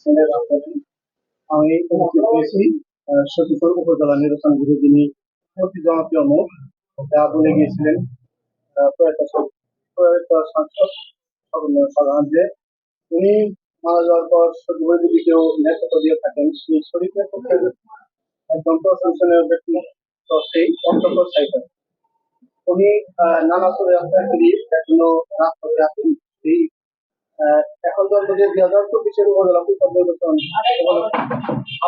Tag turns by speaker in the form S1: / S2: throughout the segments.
S1: ছেলের আপনাদের আমি উপস্থিত হয়েছি সতীপুর উপজেলা নির্বাচন ঘিরে যিনি অতি জনপ্রিয় মুখ যা বলে গিয়েছিলেন প্রয়াত প্রয়াত সাংসদ স্বর্ণীয় সাধারণ যে উনি মারা যাওয়ার পর সতীপুরে যদি কেউ নেতৃত্ব দিয়ে থাকেন সেই শরীফের পক্ষে একজন প্রশংসনীয় ব্যক্তি সেই অন্তত সাইকেল উনি নানা করে আপনার এখনও রাজপথে এই আহ, এখন তো আমাদের দুই হাজার চব্বিশের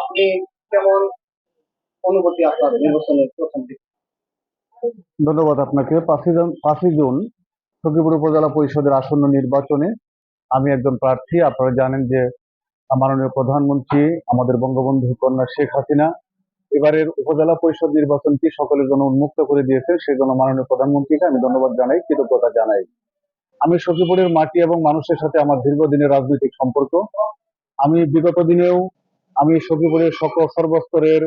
S1: আপনি কেমন অনুভূতি আপনার নির্বাচনের প্রথম দিকে?
S2: ধন্যবাদ আপনাকে। পাঁচই পাঁচই জুন সখীপুর উপজেলা পরিষদের আসন্ন নির্বাচনে আমি একজন প্রার্থী। আপনারা জানেন যে মাননীয় প্রধানমন্ত্রী, আমাদের বঙ্গবন্ধু কন্যা শেখ হাসিনা, এবারের উপজেলা পরিষদ নির্বাচনটি সকলের জন্য উন্মুক্ত করে দিয়েছে সেই জন্য মাননীয় প্রধানমন্ত্রীকে আমি ধন্যবাদ জানাই, কৃতজ্ঞতা জানাই। আমি সখীপুরের মাটি এবং মানুষের সাথে আমার দীর্ঘদিনের রাজনৈতিক সম্পর্ক। আমি বিগত দিনেও আমি সখীপুরের সকল সর্বস্তরের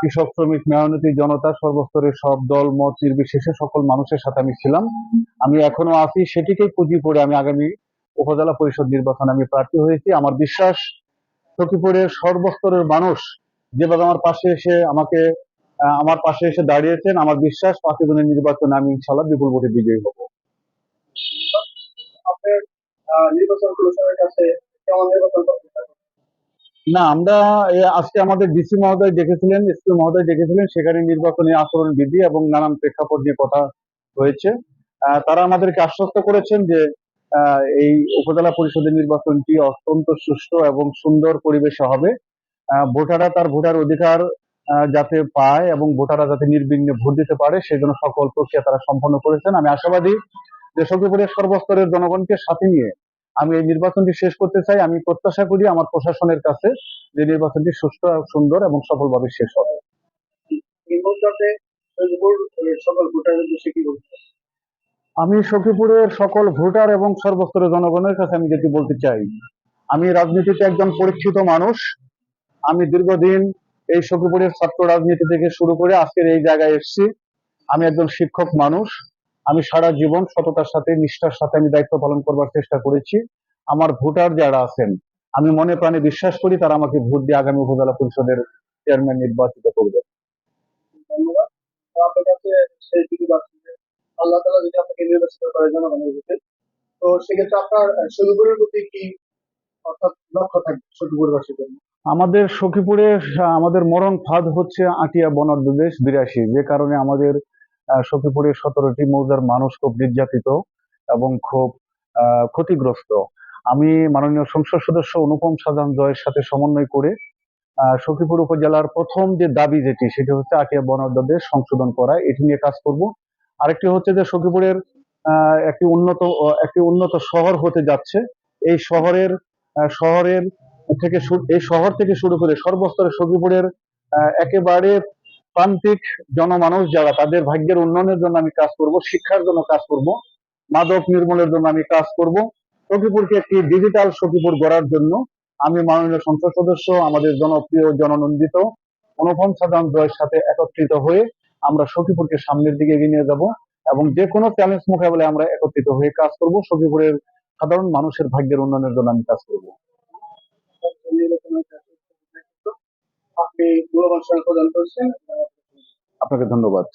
S2: কৃষক, শ্রমিক মেহনতি জনতা, সর্বস্তরের সব দল, মত, নির্বিশেষে সকল মানুষের সাথে আমি ছিলাম। আমি এখনও আছি, সেটিকেই পুঁজি করে আমি আগামী উপজেলা পরিষদ নির্বাচনে আমি প্রার্থী হয়েছি। আমার বিশ্বাস সখীপুরের সর্বস্তরের মানুষ যেভাবে আমার পাশে এসে আমাকে আমার পাশে এসে দাঁড়িয়েছেন, আমার বিশ্বাস পাঁচই জনের নির্বাচনে আমি ইনশাল্লাহ বিপুল ভোটে বিজয়ী হব। না, আমরা আজকে আমাদের ডিসি মহোদয় দেখেছিলেন এসপি মহোদয় দেখেছিলেন সেখানে নির্বাচনী আচরণ বিধি এবং নানান প্রেক্ষাপট নিয়ে কথা হয়েছে। তারা আমাদেরকে আশ্বস্ত করেছেন যে এই উপজেলা পরিষদের নির্বাচনটি অত্যন্ত সুষ্ঠু এবং সুন্দর পরিবেশে হবে। ভোটাররা তার ভোটার অধিকার যাতে পায় এবং ভোটাররা যাতে নির্বিঘ্নে ভোট দিতে পারে সেই জন্য সকল প্রক্রিয়া তারা সম্পন্ন করেছেন। আমি আশাবাদী সখীপুরের সর্বস্তরের জনগণকে সাথে নিয়ে আমি এই নির্বাচনটি শেষ করতে চাই। আমি প্রত্যাশা করি আমার প্রশাসনের কাছে যে নির্বাচনটি সুষ্ঠু, সুন্দর এবং সফলভাবে শেষ হবে? আমি সখীপুরের সকল ভোটার এবং সর্বস্তরের জনগণের কাছে আমি যেটি বলতে চাই, আমি রাজনীতিতে একজন পরীক্ষিত মানুষ। আমি দীর্ঘদিন এই সখীপুরের ছাত্র রাজনীতি থেকে শুরু করে আজকের এই জায়গায় এসেছি। আমি একজন শিক্ষক মানুষ। আমি সারা জীবন সততার সাথে নিষ্ঠার সাথে আমি দায়িত্ব পালন করবার চেষ্টা করেছি। আমার ভোটার যারা আছেন আমি মনে প্রাণে বিশ্বাস করি তারা আমাকে ভোট দিয়ে আগামী উপজেলা পরিষদের চেয়ারম্যান নির্বাচিত করবে।
S1: আল্লাহ তালা যদি আপনাকে নির্বাচিত করে জনগণের প্রতি তো সেক্ষেত্রে আপনার আহ, সৈয়দপুরের প্রতি কি অর্থাৎ লক্ষ্য থাকবে সৈয়দপুরবাসীর জন্য?
S2: আমাদের সখীপুরে আমাদের মরণ ফাঁদ হচ্ছে আটিয়া বনাঢ্য দেশ বিরাশি। যে কারণে আমাদের সখীপুরের সতেরোটি মৌজার মানুষ খুব নির্যাতিত এবং খুব ক্ষতিগ্রস্ত। আমি মাননীয় সংসদ সদস্য অনুপম সাজান জয়ের সাথে সমন্বয় করে সখীপুর উপজেলার প্রথম যে দাবি যেটি, সেটি হচ্ছে আটিয়া দেশ সংশোধন করা। এটি নিয়ে কাজ করব। আরেকটি হচ্ছে যে সখীপুরের একটি উন্নত একটি উন্নত শহর হতে যাচ্ছে। এই শহরের শহরের থেকে এই শহর থেকে শুরু করে সর্বস্তরে সখীপুরের একেবারে প্রান্তিক জনমানুষ যারা, তাদের ভাগ্যের উন্নয়নের জন্য আমি কাজ করব, শিক্ষার জন্য কাজ করব, মাদক নির্মূলের জন্য আমি কাজ করব। সখীপুরকে একটি ডিজিটাল সখীপুর গড়ার জন্য আমি মাননীয় সংসদ সদস্য, আমাদের জনপ্রিয়, জননন্দিত, অনুপম সাধারণ জয়ের সাথে একত্রিত হয়ে আমরা সখীপুরকে সামনের দিকে এগিয়ে নিয়ে যাব এবং যে কোনো চ্যালেঞ্জ মোকাবেলায় আমরা একত্রিত হয়ে কাজ করব। সখীপুরের সাধারণ মানুষের ভাগ্যের উন্নয়নের জন্য আমি কাজ করব।
S1: আপনি সময় প্রদান করছেন।
S2: আপনাকে ধন্যবাদ।